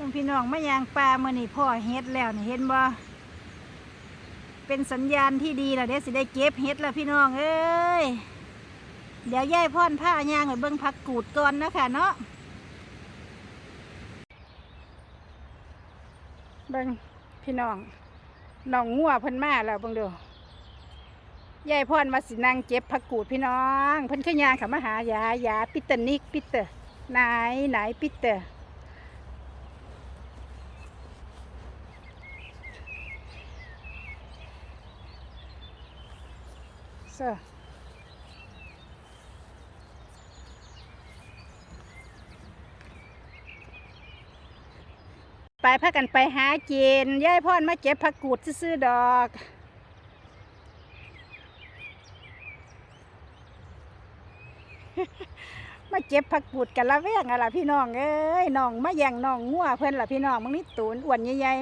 ลุงพี่น้องมายางปลาเมื่อนี่พ่อเฮ็ดแล้วนี่เห็นบ่เป็นสัญญาณที่ดีแล้วเดี๋ยวสิได้เก็บเฮ็ดแล้วพี่น้องเอ้ยเดี๋ยวยายพ่อนผ้ายางไปเบิ่งผักกูดก่อนนะคะเนาะเบิ่งพี่น้องน้องงัวเพิ่นมาแล้วเบิ่งดูยายพ่อนมาสินั่งเก็บผักกูดพี่น้อง เพิ่นขึ้นยางขามาหายายาปิเตอร์นิกปิเตอร์ไหนไหนปิเตอร์ So. ไปพักกันไปหากินยายพ่อนมาเก็บผักกูดซื้อๆดอกมาเก็บผักกูดกันละเวียงอะล่ะพี่น้องเอ้ยน้องมาแย่งน้องงัวเพิ่นล่ะพี่น้องมึงนี่ตูนอ้วนใหญ่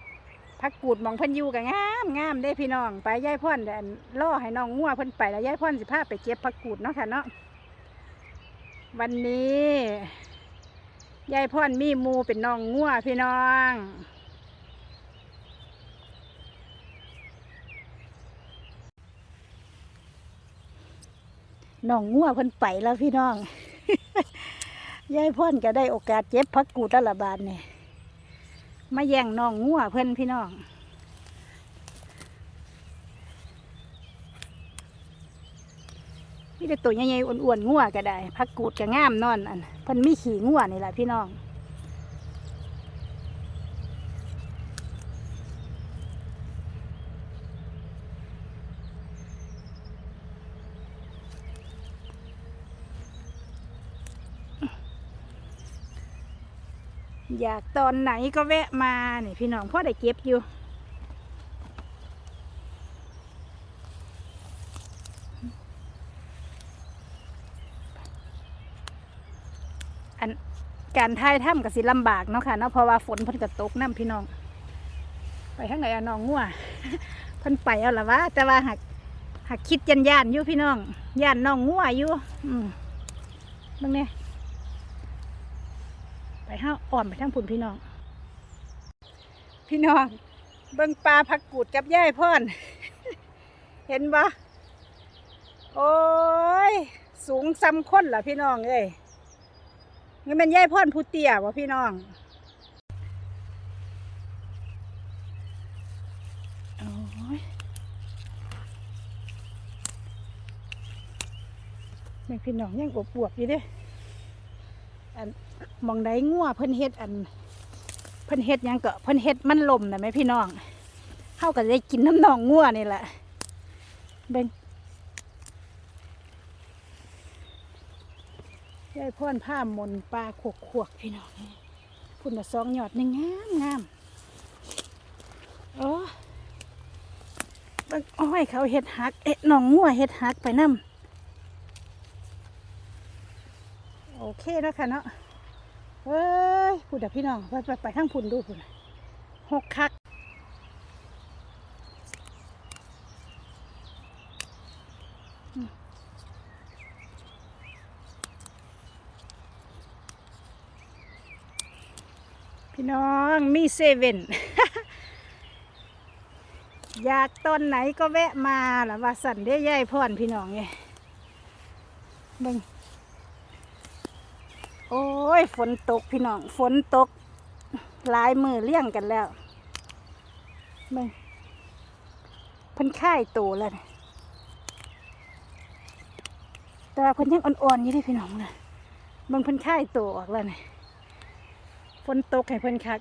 ๆผักกูดหมองเพิ่นอยู่กันงา มงามเด้พี่น้อง ไปยายพ่อนล่อให้น้องงัวเพิ่นไปแล้วยายพ่อนสิพาไปเก็บผักกูดเนาะค่ะเนาะวันนี้ยายพ่อนมีมูเป็นน้องงัวพี่น้องน้องงัวเพิ่นไปแล้วพี่น้องยายพ่อนก็ได้โอกาสเจ็บพักกูดแล้วละบาทนี่ยมาแย่งน้องงัวเพิ่นพี่น้อง มีแต่ตัวใหญ่ๆอ้วนๆงัวก็ได้พักกูดก็งามนอนอันเพิ่นมีขี่งัวนี่แหละพี่น้องอยากตอนไหนก็แวะมานี่พี่น้องพ่อได้เก็บอยู่ การทายถ้ำกับสิลำบากเนาะค่ะเนาะเพราะว่าฝนเพิ่นก็ตกน้ำพี่น้อง ไปทางไหนอะน้องงัวเพิ่นไปเอาละวะแต่ว่าหักหักคิดยันย่านอยู่พี่น้องย่านน้องงัวอยู่ อืมบิ่งเนี่ยไปห้าอ่อมไปทั้งพุ่นพี่น้อง พี่น้อง เบิ่งปลาผักกูดกับย่ายพ่อน เห็นปะโอ้ย สูงซ้ำคนล่ะพี่น้องเอ้ย นี่เป็นย่ายพ่อนผู้เตี้ยวะพี่น้องโอ้ยแม่พี่น้องยังอวบๆอยู่เด้อันมองไดงัวเพิ่นเฮ็ดอัน เพิ่นเฮ็ดยังก็เพิ่นเฮ็ดมันลมนะแม่พี่น้องเฮาก็ได้กินน้ำนองงัวนี่แหละเบิ่ง ยายพ่อนผ้ามนปลาขวกขวกๆพี่น้องพุ่นน่ะสองหยอดนี่งามงามโอ้เบิ่งอ้อยเขาเฮ็ดหัก เอ๊ะหนองงัวเฮ็ดหักไปน้ำโอเคแล้วค่ะเนาะเฮ้ยพูดแต่พี่น้องไปไปไปทั้งพุ่นดูพุ่นหกคัก พี่น้องมีเซเว่นอยากตอนไหนก็แวะมาล่ะว่าสั่นได้ย่ายพ่อนพี่น้องไงเบิ่งโอ้ย ฝนตกพี่น้อง ฝนตกหลายมือเลี่ยงกันแล้วมึงพิ่นค่ายโตแล้วนะแต่พิ่นยังอ่อนๆอยู่ด้พี่น้องนะเบิ่งพิ่นค่ายโตออกแล้วเนะ ฝนตกให้เพิ่นคัก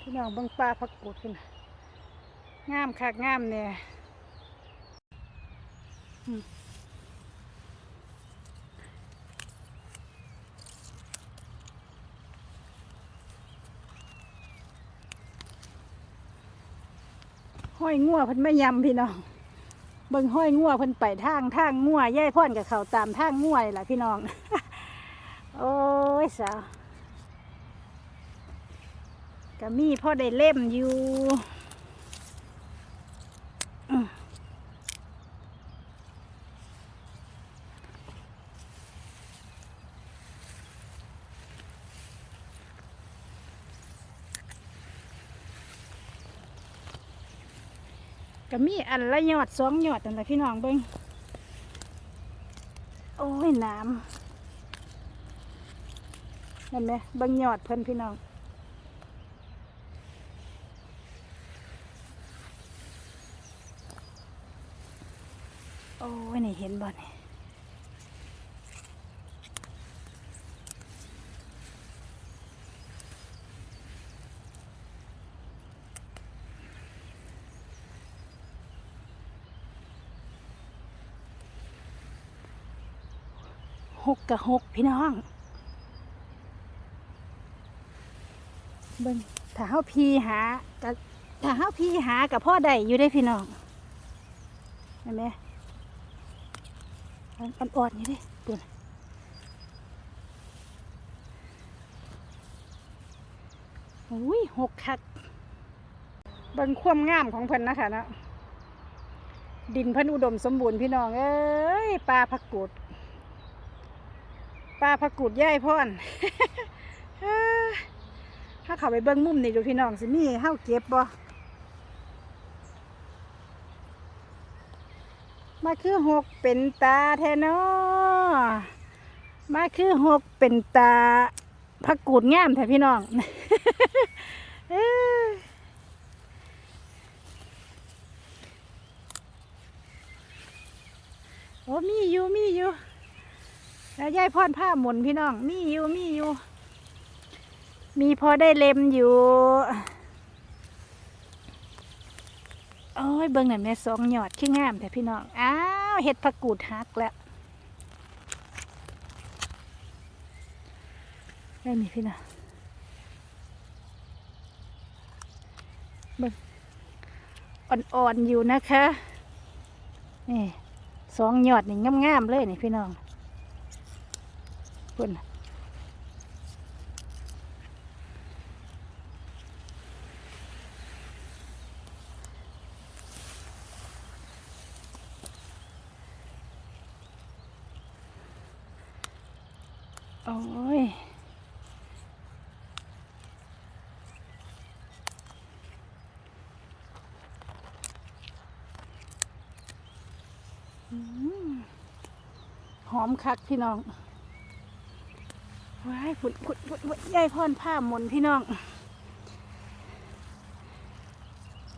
พี่น้องเบิ่งปลาพักกูดขึ้นงามคักงามเนี่ยห้อยงัวเพิ่นไม่ยำพี่น้องเบิ่งห้อยงัวเพิ่นไปทางทางงัวย่ายพ่อนกับเขาตามทางงัวนี่แหละพี่น้อง ยสาวกมีพ่อได้เล่มอยู่ก็มีอันละยอดสองยอดนั่นแหลพี่น้องเบิ้งโอ้ยน้ำ นั่นไหมบิ้งยอดเพิ่นพี่น้องโอ้ยนี่เห็นบ่นี่หกกับหกพี่น้อง เบิ่งถ้าเฮาพีหากับถ้าเฮาพีหากับพ่อได้อยู่ได้พี่น้องเห็นไหมอันอ่อนๆอยู่ดิปุ่นอุ้ยหกคักเบิ่งความงามของเพิ่นนะคะนะดินเพิ่นอุดมสมบูรณ์พี่น้อง เอ้ยปลาผักกูดปลาผักกูดย่ายพ่อน ถ้าเขาไปเบิ้งมุมนี่ดูพี่น้องสิมีเฮาเก็บบ่มาคือหกเป็นตาแทนอมาคือหกเป็นตาพักกูดงามแท้พี่น้องเอ้ยโอ้มีอยู่มีอยู่แล้วยายพรผ้าหมุนพี่น้อง มีอยู่มีอยู่ มีพอได้เล็มอยู่โอ้ยเบิ่งหน่อยแม่สองหยอดขี้งามแต่พี่น้องอ้าวเห็ดผักกูดหักแล้วได้นี่พี่น้องเบิ่งอ่อนๆอยู่นะคะนี่สองหยอดนี่งามๆเลยนี่พี่น้องพุ่น โอ้ยหอมคักพี่น้อง ว้ายฝุ่นฝุ่นฝุ่นฝุ่นยายพรผ้ามนพี่น้อง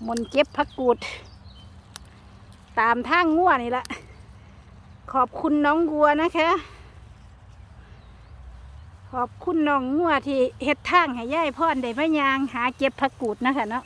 มนเก็บพักกูด ตามทางงัวนี่ละ ขอบคุณน้องวัวนะคะ ขอบคุณน้องงัวที่เฮ็ดทางให้ย่ายพ่อนได้พะยางหาเก็บผักกูดนะคะเนาะ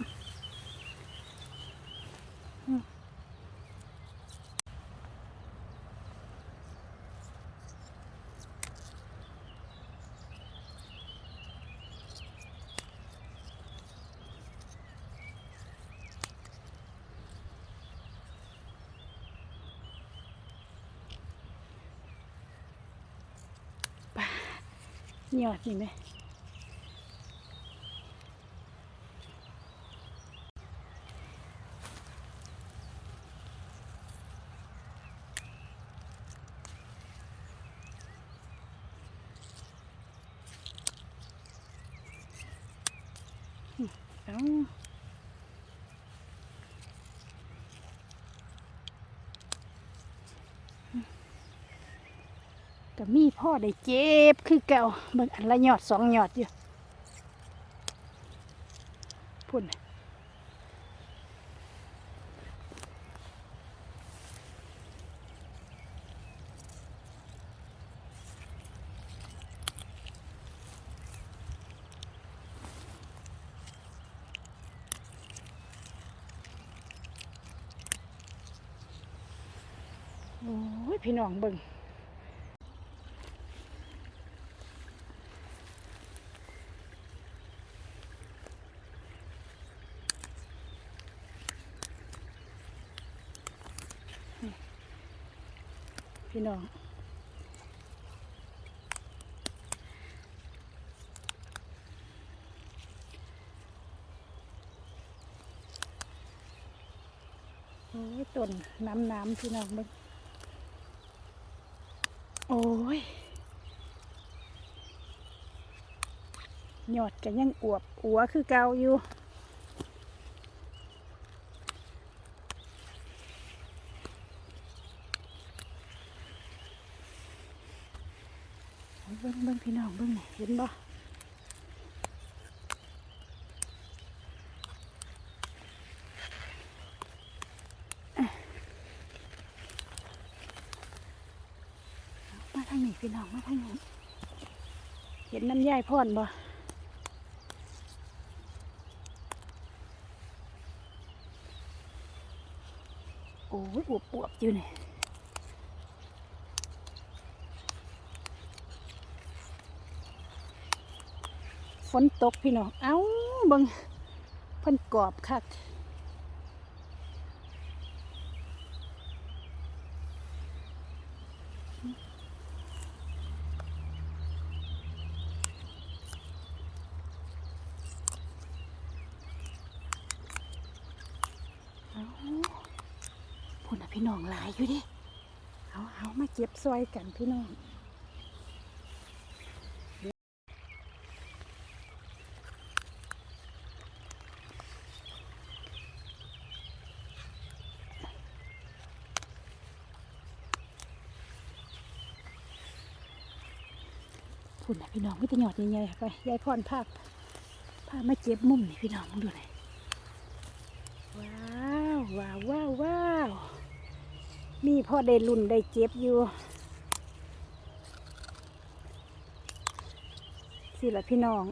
ยอดนี่ไหมเอา ก็มีพ่อได้เจ็บคือเก่าเบิ่งอันละยอดสองยอดอยู่พุ่นโอ้ยพี่น้องเบิ่ง พี่น้องโอ้ยต้นน้ำน้ำพี่น้องมึงโอ้ยยอดก็ยังอวบอัวคือเกาอยู่ เบิ้งเบิ้งพี่น้องเบิ้งนี่เห็นบ่อะมาทางนี้ พี่น้องมาทางนี้เห็นน้ำยายพ่อนบ่โอ้ยอวบอวบอยู่นี่ฝนตกพี่น้อง เอ้าบิ่งเพิ่นกรอบคักเอ้า พี่น้องหลายอยู่ดิเอาเอามาเก็บซอยกันพี่น้องพุ่นะพี่น้องไม่แต่หยอดใหญ่ๆไปยายพรภาพภาพมาเจ็บมุมนี่พี่น้องดูหน่อยว้าวว้าวว้าวว้าว มีพ่อได้รุ่นได้เจ็บอยู่สิละพี่น้อง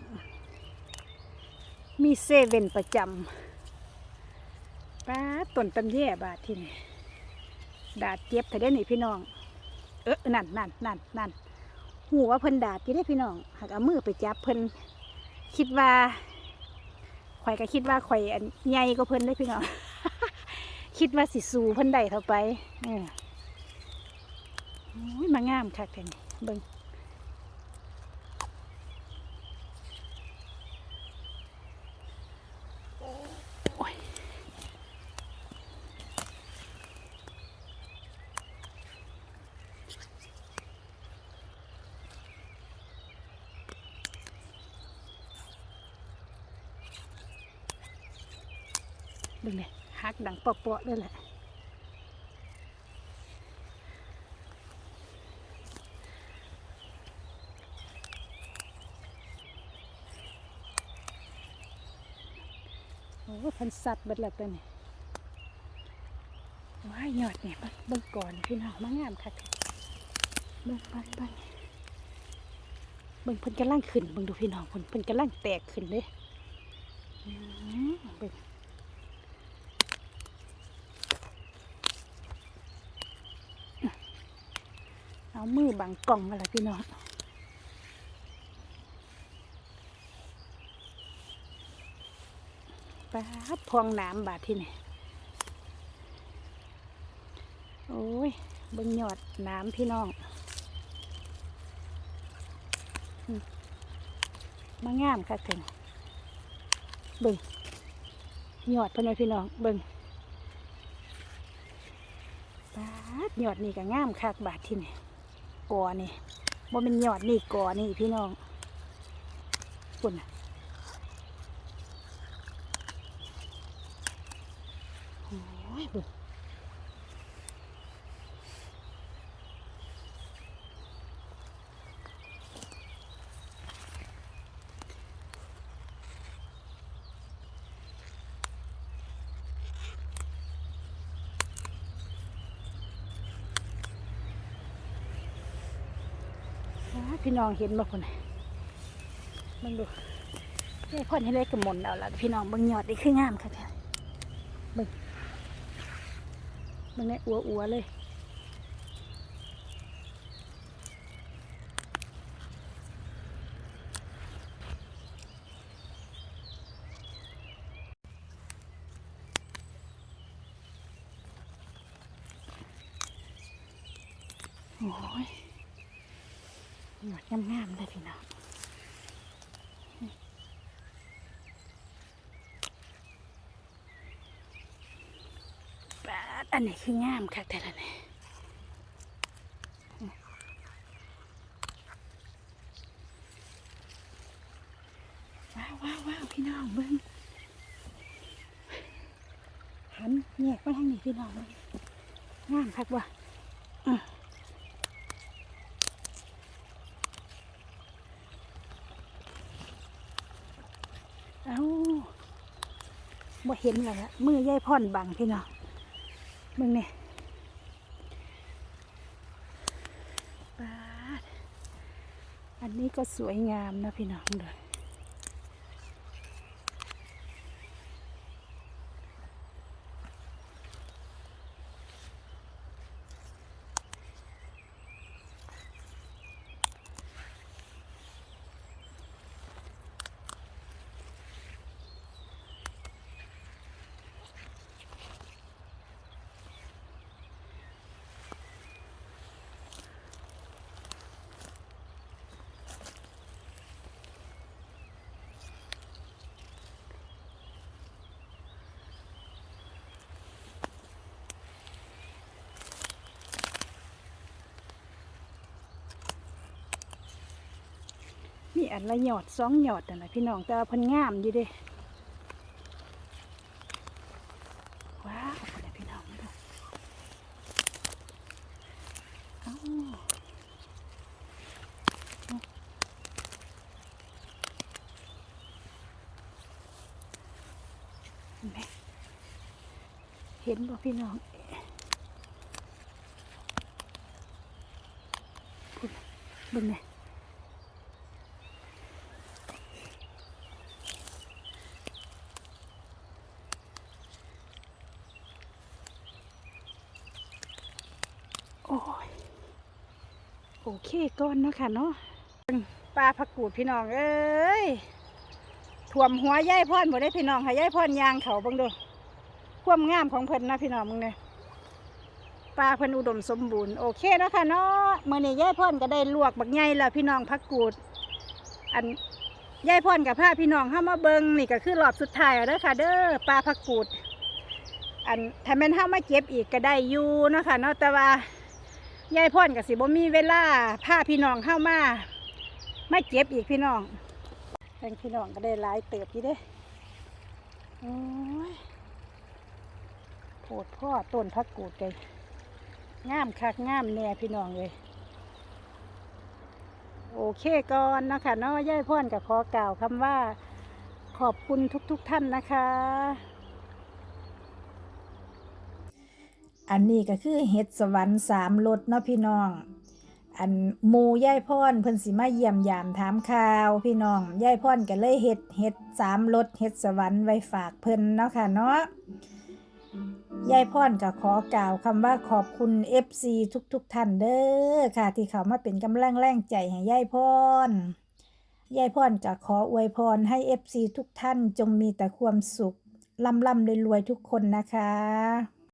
มีเซเว่นประจำป้าต้นตำแย่บาทที่นี่ดาดเจ็บแต่ได้หนิพี่น้อง เออนั่นนั่นนั่นนั่นหูว่าเพิ่นดาดอยู่ได้พี่น้อง หากเอามือไปจับเพิ่นคิดว่าข่อยก็คิดว่าข่อยใหญ่ก็เพิ่นได้พี่น้อง คิดว่าสิสูเพิ่นได้เท่าไปเออโอ้ยมางามคักแท้นี่เบิ่งโอ้ยเบิ่งเนี่ยหักดังเปาะๆเลยแหละ โอ้พันสัตว์เบิดแล้วตัวนี้ว้ายยอดเนี่ยเบิ่งบิ่งก่อนพี่น้องมางามคักเบิ่งเบิ่งเบิ่งเบิ่งเพิ่นกำลังขึ้นเบิ่งดูพี่น้องเพิ่นเพิ่นกำลังแตกขึ้นเลยอืมเบิ่ง เอามือบังกล่องมาละพี่น้องปาพองน้ำบาดที่นี่โอ้ยบิ่งยอดน้ำพี่น้องมางามค่ะถึงเบิ่งยอดพนพี่น้องเบิ่งปาดยอดนี่ก็งามคักบาดที่นี่ กอนี่บ่เป็นยอดนี่กอนี่พี่น้องปุ่นโอ้ยปุ่น พี่น้องเห็นบ่คนน่ะเบิ่งดูเอ้ยพ่อนี่เลยกระมนเอาละพี่น้องบึงยอดนี่คืองามค่ะแท้มันเนี่ยอัวอัวเลย อันนี้คืองามค่ะแต่ละนี่ว้าวว้าวว้าวพี่น้องเบิ้งหันแยกมาทางนี้พี่น้องเบิ้งงามคักว่ะเอาบ่เห็นเลยมือยายพ่อนบังพี่น้อง มึงเนี่ยบาดอันนี้ก็สวยงามนะพี่น้องเลย อันละหยอดสองหยอดนั่นแหละพี่น้องแต่ว่าเพิ่นงามอยู่เด้ว้าวพี่น้องดูเอ้าเห็นไหมเห็นบ่พี่น้องพุ่นเบิ่งเนี่ย โอ้ย โอ เคก่อนเนาะค่ะเนาะปลาผักกูดพี่น้องเอ้ยถ่วมหัวย่ายพ่อนบ่ได้พี่น้องให้ย่ายพ่อนยางเขาบังดูความงามของเพิ่นนะพี่น้องมึงเนี่ยปลาเพิ่นอุดมสมบูรณ์โอเคเนาะค่ะเนาะเมื้อนี้ย่ายพ่อนก็ได้ลวกบักใหญ่แล้วพี่น้องผักกูด อันย่ายพ่อนกับพาพี่น้องเข้ามาเบิงนี่ก็คือรอบสุดท้ายแล้วค่ะเด้อปลาผักกูด อันถ้าแม่นเฮามาเก็บอีกก็ได้อยู่เนาะค่ะเนาะแต่ว่า ยายพ่อนกับสิบ่มีเวลาพาพี่น้องเข้ามาไม่เจ็บอีกพี่น้องแทงพี่น้องก็ได้หลายเติบอยู่เด้โอ้ยโพดพ่อต้นพักกูดไกงามคักง่ามแน่พี่น้องเลยโอเคก่อนนะคะเนาะยายพ่อนกับขอกล่าวคำว่าขอบคุณทุกๆทท่านนะคะ อันนี้ก็คือเห็ดสวรรค์สามรสเนาะพี่น้อง อันมูย่ายพ่อนเพิ่นสิมาเยี่ยมยามถามข่าวพี่น้องย่ายพ่อนก็เลยเห็ดเห็ดสามรสเห็ดสวรรค์ไว้ฝากเพิ่นเนาะค่ะเนาะยายพ่อนก็ขอกล่าวคำว่าขอบคุณ FC ทุกๆทท่านเด้อค่ะ ที่เขามาเป็นกำลังแรงใจให้ยายพ่อนยายพ่อนก็ขออวยพรให้ FC ทุกท่านจงมีแต่ความสุขล่ำๆรวยๆทุกคนนะคะ